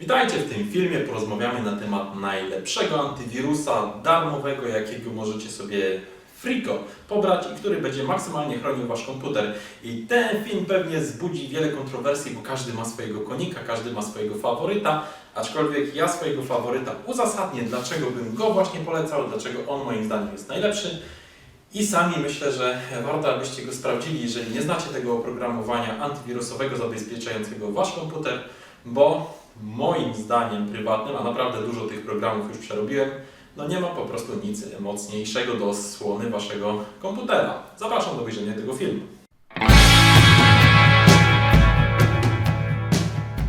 Witajcie w tym filmie. Porozmawiamy na temat najlepszego antywirusa darmowego, jakiego możecie sobie friko pobrać i który będzie maksymalnie chronił Wasz komputer. I ten film pewnie wzbudzi wiele kontrowersji, bo każdy ma swojego konika, każdy ma swojego faworyta, aczkolwiek ja swojego faworyta uzasadnię, dlaczego bym go właśnie polecał, dlaczego on moim zdaniem jest najlepszy. I sami myślę, że warto, abyście go sprawdzili, jeżeli nie znacie tego oprogramowania antywirusowego zabezpieczającego Wasz komputer, bo moim zdaniem prywatnym, a naprawdę dużo tych programów już przerobiłem, no nie ma po prostu nic mocniejszego do osłony Waszego komputera. Zapraszam do obejrzenia tego filmu.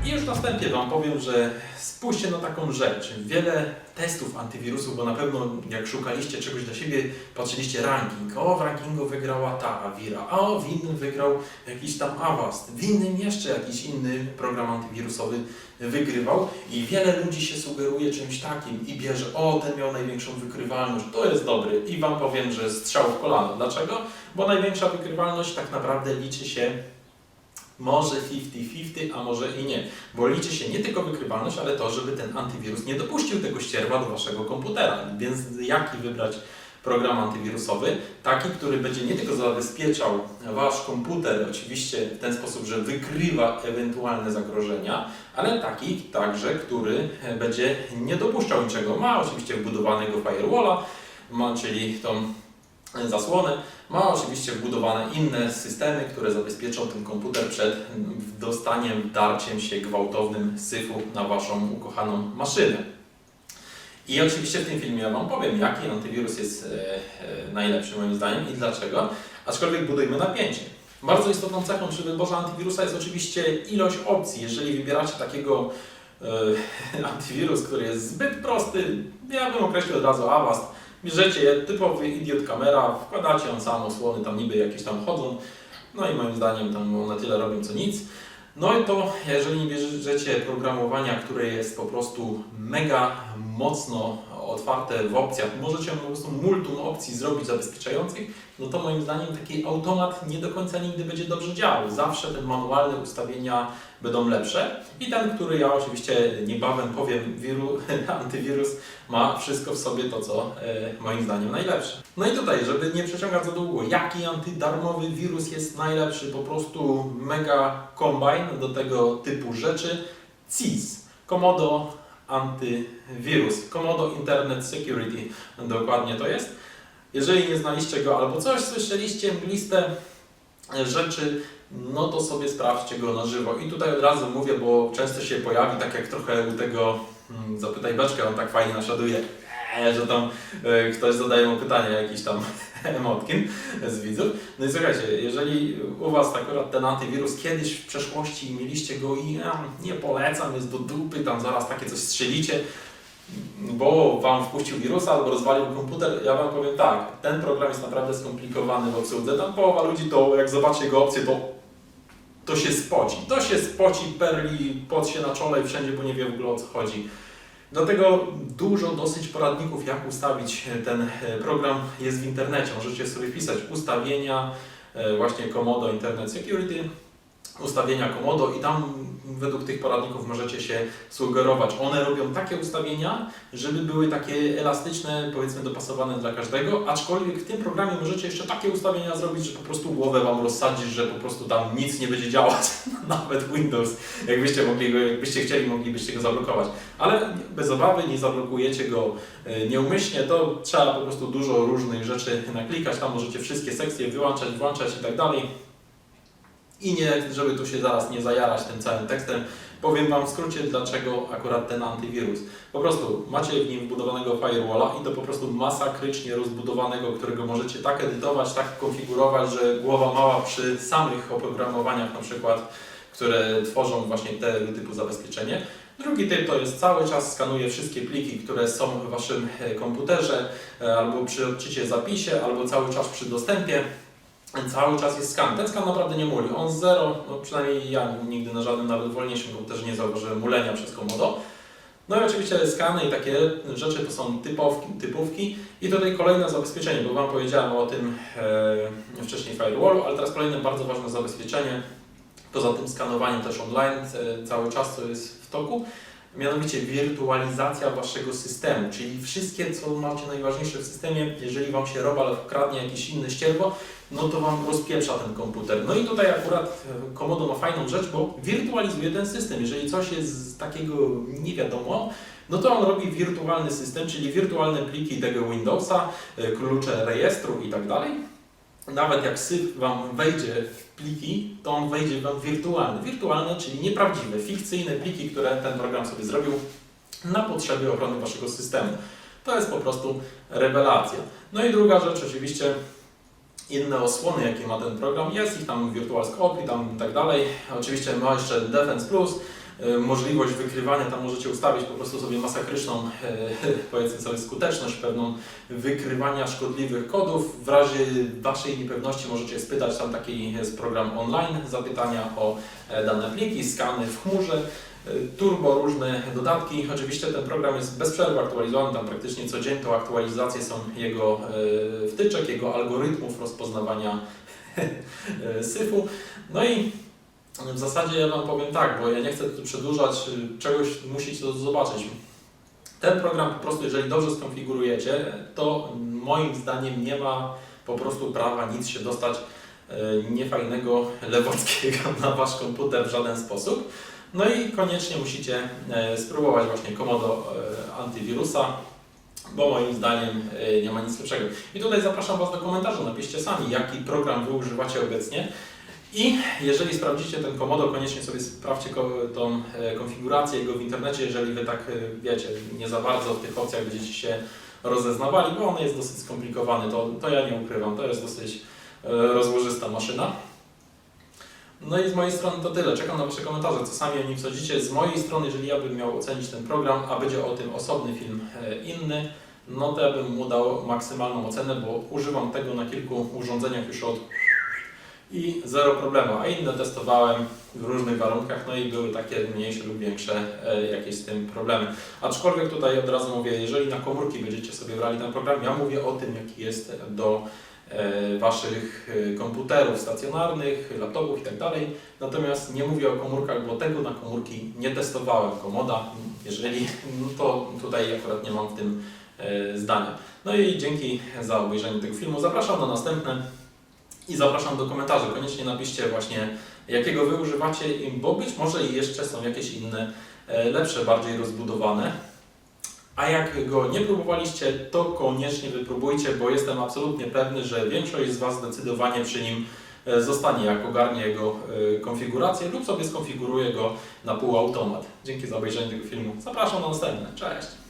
I już na wstępie Wam powiem, że spójrzcie na taką rzecz. Wiele testów antywirusów, bo na pewno jak szukaliście czegoś dla siebie, patrzyliście ranking. O, w rankingu wygrała ta Avira, a o, w innym wygrał jakiś tam Avast, w innym jeszcze jakiś inny program antywirusowy wygrywał i wiele ludzi się sugeruje czymś takim i bierze, o, ten miał największą wykrywalność, to jest dobry i Wam powiem, że strzał w kolano. Dlaczego? Bo największa wykrywalność tak naprawdę liczy się może 50-50, a może i nie. Bo liczy się nie tylko wykrywalność, ale to, żeby ten antywirus nie dopuścił tego ścierwa do waszego komputera. Więc jaki wybrać program antywirusowy? Taki, który będzie nie tylko zabezpieczał wasz komputer, oczywiście w ten sposób, że wykrywa ewentualne zagrożenia, ale taki także, który będzie nie dopuszczał niczego. Ma oczywiście wbudowanego firewalla, ma, czyli tą zasłonę. Ma oczywiście wbudowane inne systemy, które zabezpieczą ten komputer przed dostaniem, darciem się gwałtownym syfu na Waszą ukochaną maszynę. I oczywiście w tym filmie ja Wam powiem, jaki antywirus jest e, e, najlepszy moim zdaniem i dlaczego, aczkolwiek budujmy napięcie. Bardzo istotną cechą przy wyborze antywirusa jest oczywiście ilość opcji. Jeżeli wybieracie takiego e, antywirus, który jest zbyt prosty, ja bym określił od razu Avast, Bierzecie typowy idiot kamera, wkładacie on sam osłony, tam niby jakieś tam chodzą, no i moim zdaniem tam one tyle robią co nic. No i to, jeżeli nie bierzecie programowania, które jest po prostu mega mocno otwarte w opcjach, możecie po prostu multum opcji zrobić zabezpieczających, no to moim zdaniem taki automat nie do końca nigdy będzie dobrze działał. Zawsze te manualne ustawienia będą lepsze i ten, który ja oczywiście niebawem powiem, wiru, antywirus ma wszystko w sobie to, co e, moim zdaniem najlepsze. No i tutaj, żeby nie przeciągać za długo, jaki antydarmowy wirus jest najlepszy? Po prostu mega combine do tego typu rzeczy. CIS, Komodo Antywirus, Komodo Internet Security, dokładnie to jest. Jeżeli nie znaliście go albo coś słyszeliście, mgliste rzeczy, no to sobie sprawdźcie go na żywo. I tutaj od razu mówię, bo często się pojawi, tak jak trochę u tego mm, Zapytaj Beczkę, on tak fajnie naśladuje, że tam e, ktoś zadaje mu pytania, jakiś tam emotkin z widzów. No i słuchajcie, jeżeli u Was akurat ten antywirus kiedyś w przeszłości mieliście go i ja nie polecam, jest do dupy, tam zaraz takie coś strzelicie, bo Wam wpuścił wirusa albo rozwalił komputer, ja Wam powiem tak, ten program jest naprawdę skomplikowany w obsłudze. Tam połowa ludzi to, jak zobaczy jego opcję, to, to się spoci. To się spoci, perli, pot się na czole i wszędzie, bo nie wie w ogóle o co chodzi. Dlatego dużo dosyć poradników, jak ustawić ten e, program jest w internecie. Możecie sobie pisać ustawienia, e, właśnie Komodo Internet Security, ustawienia Komodo i tam według tych poradników możecie się sugerować. One robią takie ustawienia, żeby były takie elastyczne, powiedzmy dopasowane dla każdego, aczkolwiek w tym programie możecie jeszcze takie ustawienia zrobić, że po prostu głowę Wam rozsadzić, że po prostu tam nic nie będzie działać, nawet Windows. Jakbyście mogli jakbyście chcieli, moglibyście go zablokować. Ale bez obawy nie zablokujecie go e, nieumyślnie, to trzeba po prostu dużo różnych rzeczy naklikać, tam możecie wszystkie sekcje wyłączać, włączać i tak dalej. I nie, żeby tu się zaraz nie zajarać tym całym tekstem, powiem Wam w skrócie, dlaczego akurat ten antywirus. Po prostu macie w nim wbudowanego firewalla i to po prostu masakrycznie rozbudowanego, którego możecie tak edytować, tak konfigurować, że głowa mała przy samych oprogramowaniach na przykład, które tworzą właśnie tego typu zabezpieczenie. Drugi typ to jest cały czas skanuje wszystkie pliki, które są w Waszym e, komputerze, e, albo przy odczycie zapisie, albo cały czas przy dostępie cały czas jest skan. Ten skan naprawdę nie muli. On zero, no przynajmniej ja nigdy na żadnym nawet wolniejszym komputerze nie zauważyłem mulenia przez Komodo. No i oczywiście skany i takie rzeczy to są typowki, typówki i tutaj kolejne zabezpieczenie, bo Wam powiedziałem o tym e, wcześniej firewallu, ale teraz kolejne bardzo ważne zabezpieczenie, poza tym skanowaniem też online e, cały czas, co jest w toku, mianowicie wirtualizacja waszego systemu, czyli wszystkie, co macie najważniejsze w systemie, jeżeli wam się robal wkradnie jakieś inne ścierwo, no to wam rozpieprza ten komputer. No i tutaj akurat e, Komodo ma fajną rzecz, bo wirtualizuje ten system. Jeżeli coś jest takiego nie wiadomo, no to on robi wirtualny system, czyli wirtualne pliki tego Windowsa, e, klucze rejestru i tak dalej. Nawet jak syf Wam wejdzie w pliki, to on wejdzie Wam wirtualny. Wirtualne, czyli nieprawdziwe, fikcyjne pliki, które ten program sobie zrobił na potrzeby ochrony Waszego systemu. To jest po prostu rewelacja. No i druga rzecz, oczywiście inne osłony, jakie ma ten program. Jest ich tam Virtual Scope i tam tak dalej. Oczywiście ma jeszcze Defense Plus, y, możliwość wykrywania, tam możecie ustawić po prostu sobie masakryczną, e, powiedzmy sobie, skuteczność pewną wykrywania szkodliwych kodów. W razie Waszej niepewności możecie spytać, tam taki jest program online, zapytania o e, dane pliki, skany w chmurze, turbo, różne dodatki. Oczywiście ten program jest bez przerwy aktualizowany, tam praktycznie codziennie to aktualizacje są jego e, wtyczek, jego algorytmów rozpoznawania e, syfu. No i w zasadzie ja Wam powiem tak, bo ja nie chcę tu przedłużać, czegoś musicie zobaczyć. Ten program po prostu, jeżeli dobrze skonfigurujecie, to moim zdaniem nie ma po prostu prawa nic się dostać e, niefajnego lewackiego na Wasz komputer w żaden sposób. No i koniecznie musicie e, spróbować właśnie Komodo e, antywirusa, bo moim zdaniem e, nie ma nic lepszego. I tutaj zapraszam Was do komentarza, napiszcie sami, jaki program Wy używacie obecnie. I jeżeli sprawdzicie ten Komodo, koniecznie sobie sprawdźcie tą konfigurację jego w internecie, jeżeli Wy tak, wiecie, nie za bardzo w tych opcjach będziecie się rozeznawali, bo on jest dosyć skomplikowany, to, to ja nie ukrywam, to jest dosyć rozłożysta maszyna. No i z mojej strony to tyle. Czekam na Wasze komentarze, co sami o nim sądzicie. Z mojej strony, jeżeli ja bym miał ocenić ten program, a będzie o tym osobny film e, inny, no to ja bym mu dał maksymalną ocenę, bo używam tego na kilku urządzeniach już od i zero problemu, a inne testowałem w różnych warunkach, no i były takie mniejsze lub większe e, jakieś z tym problemy. Aczkolwiek tutaj od razu mówię, jeżeli na komórki będziecie sobie brali ten program, ja mówię o tym, jaki jest do Waszych e, komputerów stacjonarnych, laptopów i tak. Natomiast nie mówię o komórkach, bo tego na komórki nie testowałem. Komoda, jeżeli, no to tutaj akurat nie mam w tym e, zdania. No i dzięki za obejrzenie tego filmu. Zapraszam na następne. I zapraszam do komentarzy. Koniecznie napiszcie właśnie, jakiego Wy używacie, bo być może jeszcze są jakieś inne, e, lepsze, bardziej rozbudowane. A jak go nie próbowaliście, to koniecznie wypróbujcie, bo jestem absolutnie pewny, że większość z Was zdecydowanie przy nim e, zostanie, jak ogarnie jego e, konfigurację lub sobie skonfiguruje go na półautomat. Dzięki za obejrzenie tego filmu. Zapraszam na następne. Cześć!